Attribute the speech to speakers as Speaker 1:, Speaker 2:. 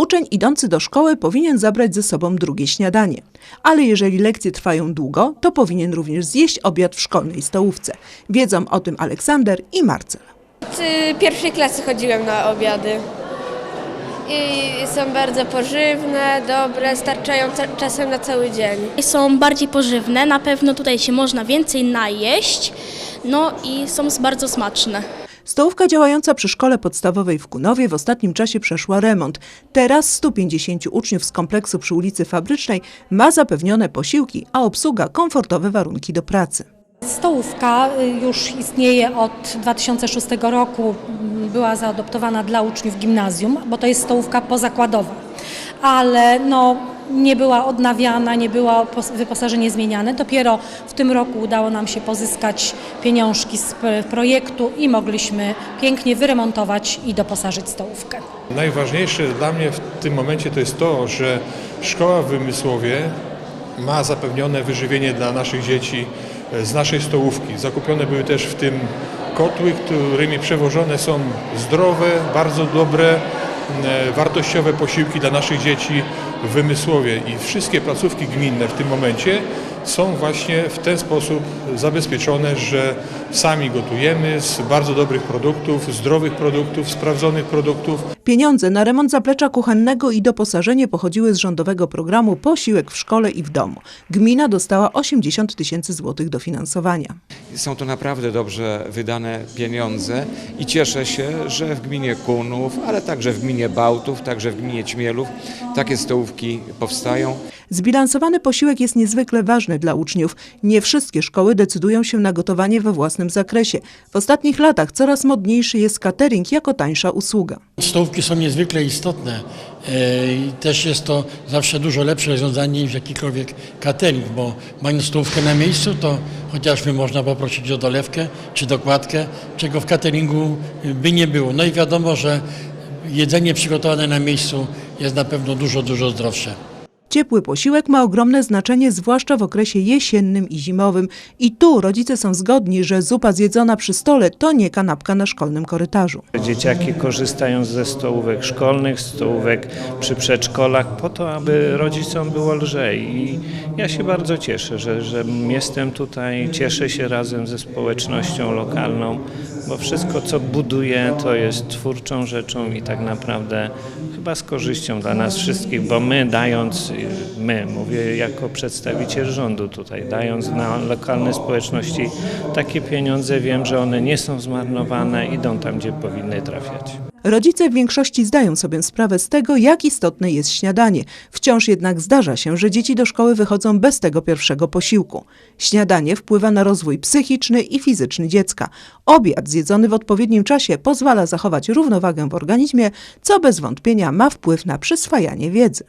Speaker 1: Uczeń idący do szkoły powinien zabrać ze sobą drugie śniadanie. Ale jeżeli lekcje trwają długo, to powinien również zjeść obiad w szkolnej stołówce. Wiedzą o tym Aleksander i Marcel.
Speaker 2: Od y, pierwszej klasy chodziłem na obiady. I są bardzo pożywne, dobre, starczają czasem na cały dzień.
Speaker 3: Są bardziej pożywne, na pewno tutaj się można więcej najeść, no i są bardzo smaczne.
Speaker 1: Stołówka działająca przy szkole podstawowej w Kunowie w ostatnim czasie przeszła remont. Teraz 150 uczniów z kompleksu przy ulicy Fabrycznej ma zapewnione posiłki, a obsługa komfortowe warunki do pracy.
Speaker 4: Stołówka y, już istnieje od 2006 roku, m, była zaadoptowana dla uczniów gimnazjum, bo to jest stołówka pozakładowa, ale no, nie była odnawiana, nie pos- wyposażenie zmieniane. Dopiero w tym roku udało nam się pozyskać pieniążki z projektu i mogliśmy pięknie wyremontować i doposażyć stołówkę.
Speaker 5: Najważniejsze dla mnie w tym momencie to jest to, że szkoła w Wymysłowie ma zapewnione wyżywienie dla naszych dzieci e, z naszej stołówki. Zakupione były też w tym kotły, którymi przewożone są zdrowe, bardzo dobre, wartościowe posiłki dla naszych dzieci w Wymysłowie. I wszystkie placówki gminne w tym momencie są właśnie w ten sposób zabezpieczone, że sami gotujemy z bardzo dobrych produktów, zdrowych produktów, sprawdzonych produktów.
Speaker 1: Pieniądze na remont zaplecza kuchennego i doposażenie pochodziły z rządowego programu Posiłek w szkole i w domu. Gmina dostała 80 tysięcy złotych dofinansowania.
Speaker 6: Są to naprawdę dobrze wydane pieniądze i cieszę się, że w gminie Kunów, ale także w gminie Bałtów, także w gminie Ćmielów takie stołówki powstają.
Speaker 1: Zbilansowany posiłek jest niezwykle ważny dla uczniów. Nie wszystkie szkoły decydują się na gotowanie we własnym zakresie. W ostatnich latach coraz modniejszy jest catering jako tańsza usługa.
Speaker 7: Stołówki są niezwykle istotne e, i też jest to zawsze dużo lepsze rozwiązanie niż jakikolwiek catering, bo mając stołówkę na miejscu, to chociażby można poprosić o dolewkę czy dokładkę, czego w cateringu by nie było. No i wiadomo, że jedzenie przygotowane na miejscu jest na pewno dużo, dużo zdrowsze.
Speaker 1: Ciepły posiłek ma ogromne znaczenie, zwłaszcza w okresie jesiennym i zimowym. I tu rodzice są zgodni, że zupa zjedzona przy stole to nie kanapka na szkolnym korytarzu.
Speaker 8: Dzieciaki korzystają ze stołówek szkolnych, stołówek przy przedszkolach po to, aby rodzicom było lżej. I ja się bardzo cieszę, że, że jestem tutaj, cieszę się razem ze społecznością lokalną, bo wszystko co buduję to jest twórczą rzeczą i tak naprawdę chyba z korzyścią dla nas wszystkich, bo my dając, my mówię jako przedstawiciel rządu tutaj, dając na lokalne społeczności takie pieniądze, wiem, że one nie są zmarnowane, idą tam, gdzie powinny trafiać.
Speaker 1: Rodzice w większości zdają sobie sprawę z tego, jak istotne jest śniadanie. Wciąż jednak zdarza się, że dzieci do szkoły wychodzą bez tego pierwszego posiłku. Śniadanie wpływa na rozwój psychiczny i fizyczny dziecka. Obiad zjedzony w odpowiednim czasie pozwala zachować równowagę w organizmie, co bez wątpienia ma wpływ na przyswajanie wiedzy.